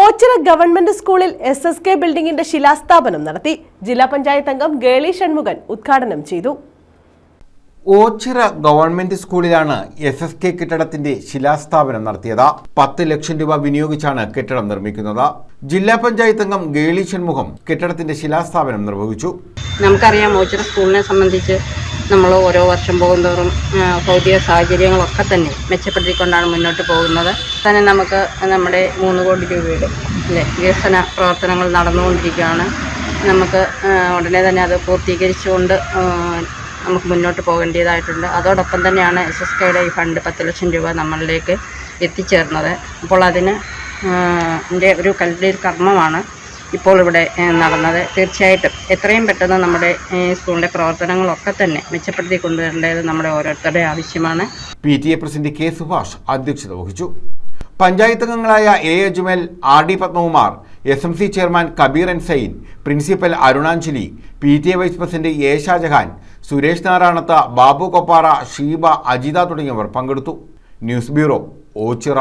Ochira government സ്കൂളിൽ S S K ബിൽഡിംഗിന്റെ ശിലാസ്ഥാപനം നടത്തി ജില്ലാ പഞ്ചായത്ത് അംഗം ഗേളി ഷൺമുഖൻ ഉദ്ഘാടനം ചെയ്തു. ഓച്ചിറ ഗവൺമെന്റ് സ്കൂളിലാണ് എസ് എസ് കെ കെട്ടിടത്തിന്റെ ശിലാസ്ഥാപനം നടത്തിയത്. പത്ത് ലക്ഷം രൂപ വിനിയോഗിച്ചാണ് കെട്ടിടം നിർമ്മിക്കുന്നത്. ജില്ലാ പഞ്ചായത്ത് അംഗം ഗേളി ഷൺമുഖം കെട്ടിടത്തിന്റെ ശിലാസ്ഥാപനം നിർവഹിച്ചു. നമുക്കറിയാം ഓച്ചിറ സ്കൂളിനെ സംബന്ധിച്ച് നമ്മൾ ഓരോ വർഷം പോകുന്തോറും ഭൗതിക സാഹചര്യങ്ങളൊക്കെ തന്നെ മെച്ചപ്പെടുത്തിക്കൊണ്ടാണ് മുന്നോട്ട് പോകുന്നത്. തന്നെ നമുക്ക് നമ്മുടെ മൂന്ന് കോടി രൂപയുടെ അല്ലേ വികസന പ്രവർത്തനങ്ങൾ നടന്നുകൊണ്ടിരിക്കുകയാണ്. നമുക്ക് ഉടനെ തന്നെ അത് പൂർത്തീകരിച്ചുകൊണ്ട് നമുക്ക് മുന്നോട്ട് പോകേണ്ടതായിട്ടുണ്ട്. അതോടൊപ്പം തന്നെയാണ് എസ് എസ് കെയുടെ ഈ ഫണ്ട് പത്ത് ലക്ഷം രൂപ നമ്മളിലേക്ക് എത്തിച്ചേർന്നത്. അപ്പോൾ അതിന് എന്റെ ഒരു കല്ലിൽ കർമ്മമാണ് ഇപ്പോൾ ഇവിടെ നടന്നത്. തീർച്ചയായിട്ടും എത്രയും പെട്ടെന്ന് നമ്മുടെ സ്കൂളിലെ പ്രവർത്തനങ്ങളൊക്കെ തന്നെ മെച്ചപ്പെടുത്തി കൊണ്ടുവരേണ്ടത് നമ്മുടെ ഓരോരുത്തരുടെ ആവശ്യമാണ്. P T A president K Subhash അധ്യക്ഷത വഹിച്ചു. പഞ്ചായത്ത് അംഗങ്ങളായ A Ajmal R D Padmakumar S M C chairman Kabeer N Sain principal Arunanjali P T A vice president A Shajahan Suresh Narayanatha Babu Koppara Sheeba Ajitha തുടങ്ങിയവർ പങ്കെടുത്തു. News bureau Ochira.